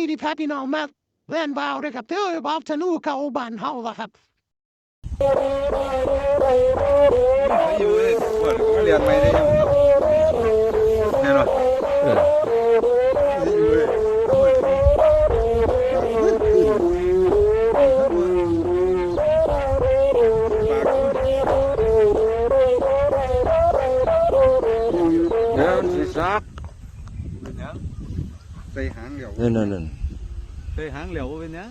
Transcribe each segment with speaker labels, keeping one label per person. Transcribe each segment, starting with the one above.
Speaker 1: นี่ที่พาพี่น้องมาเล่นบาวด้วยครับเธอบาวธนูเข้าบ้านเฮาละครับ
Speaker 2: อยู่เลยปเรียน
Speaker 3: ใหม่
Speaker 2: ดิ ใส่หางเดียว
Speaker 3: นั่นนั่นนั่น
Speaker 2: ใส่หางเหลียวเป็นยัง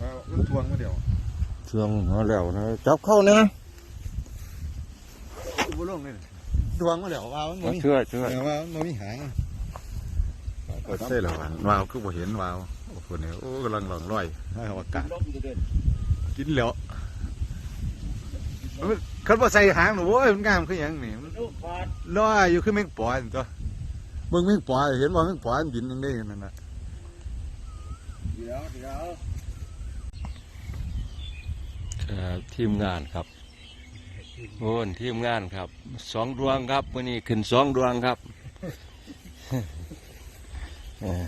Speaker 2: ว่ามันทวงมาเดียว
Speaker 3: เชื่องมาแล้วนะจับเข้านะ
Speaker 2: บุลงเลยทวงมาเดียวว่ามันบ่มี
Speaker 3: ช่วยช่วย
Speaker 2: แต่ว่ามันบ่มีหางเปิดใส่แล้ววาวคือบ่เห็นวาวโอ้โหเนี่ยโอ้กำลังหลองลอยให้อากาศกินแล้วคันบ่ใส่หางหนูโอ้ยมันงามคือหยังนี่มันลอยอยู่คือแมงปอนี่ตัว เบิ่งแมงปอเห็นว่าแมงปอมันบินจังได๋นั่นน่ะ
Speaker 3: ครับทีมงานครับโอ้นทีมงานครับสองดวงครับวันนี้ขึ้นสองดวงครับเออ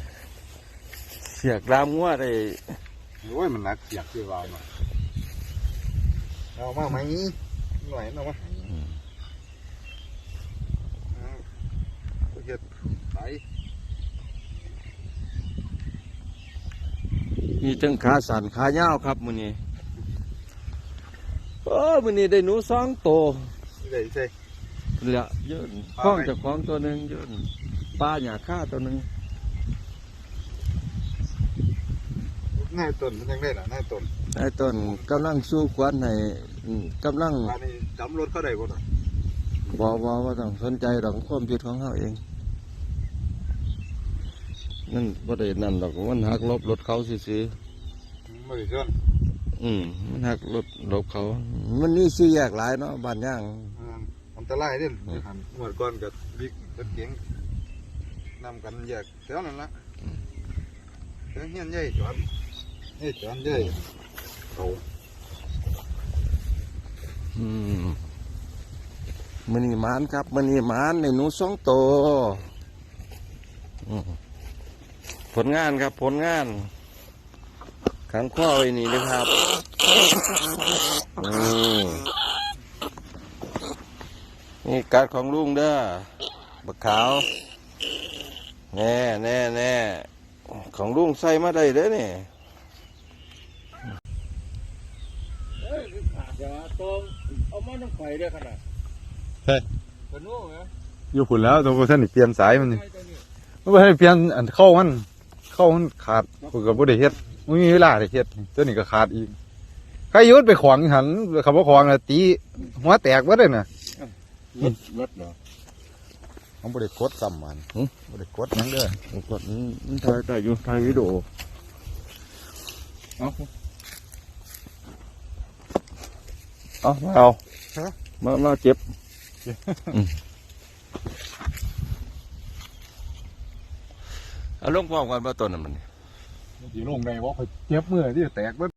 Speaker 3: เสียกรามงัวได้
Speaker 2: โอ้ยมันหนักเสียกคือวาวมาเอามาไหมหน่อยเอามาให้เอา เฮ็ดไป
Speaker 3: มีทั้งขาสั่นขาเย้าวครับมื้อนี้โอ้มื้อนี้ได้หนูสองโตว
Speaker 2: ได้ใส่
Speaker 3: เหลือเยอะข้องเจากของตัวหนึ่งเยอะปลาหยาค่าตัวหนึ่ง
Speaker 2: หน้าต้นมันยังได้ล่ะหน้าต้น
Speaker 3: ไอ้ต้นกำลังสู้ควันให้อืมกำลัง
Speaker 2: อันนี้จำรถเขาได้บ่ล่ะ
Speaker 3: บอกว่าว่าต้องสนใจดอกความผิดของเขาเอง นั่นบ่ได้นั่นดอกมันหักลบรถเขาซื่อ
Speaker 2: ไม่ได้ชน
Speaker 3: ๆอืมมันหักรถลบเขา มันนี่สี่แยกหลายเนาะบ้านย่าง
Speaker 2: อ่าอันตรายเด่นหันหมดก่อนกับบิ๊กรถเก๋งนำกันแยกแถวนั้นละเฮียนใหญ่จอดเฮ้ยจอดใหญ่เขา
Speaker 3: อืมมันนี่หมานครับมันนี่หมานในหนูสองโตวอืม ผลงานครับผลงานขังข้อไว้นี่นะครับนี่นี่การดของลุงเด้อบักขาว แน่แน่แน่ของลุงใส่มาได้เด้อนี่เอามาน้ำไข่ได้ขนาด
Speaker 2: ตัวนู้นอยู่ผุนแล้วตัวท่านเปลี่ยนสายมันนี่ไม่ให้เปลี่ยนอันเข้ามัน เข้ามันขาดผมก็บ่ได้เฮ็ดไม่มีเวลาได้เฮ็ดตัวนี้ก็ขาดอีกใครยุดไปขวางหันคำว่าขวางน่ะตีหัวแตกเบิดเลยน่ะ
Speaker 3: รถรถเหรอ
Speaker 2: เขาบ่ได้กดซ้ำมันบ่ได้กดหยังเด้อ
Speaker 3: กดมันถ่ายได้อยู่ถ่ายวิดีโอ
Speaker 2: เอา
Speaker 3: เอามาเอา
Speaker 2: ฮะ
Speaker 3: มามาเจ็บอืม เอาลงพร้อมกันมาต้นนั้นมัน
Speaker 2: สิลงได้บ่ค่อยเจ็บมือที่แตกเบิด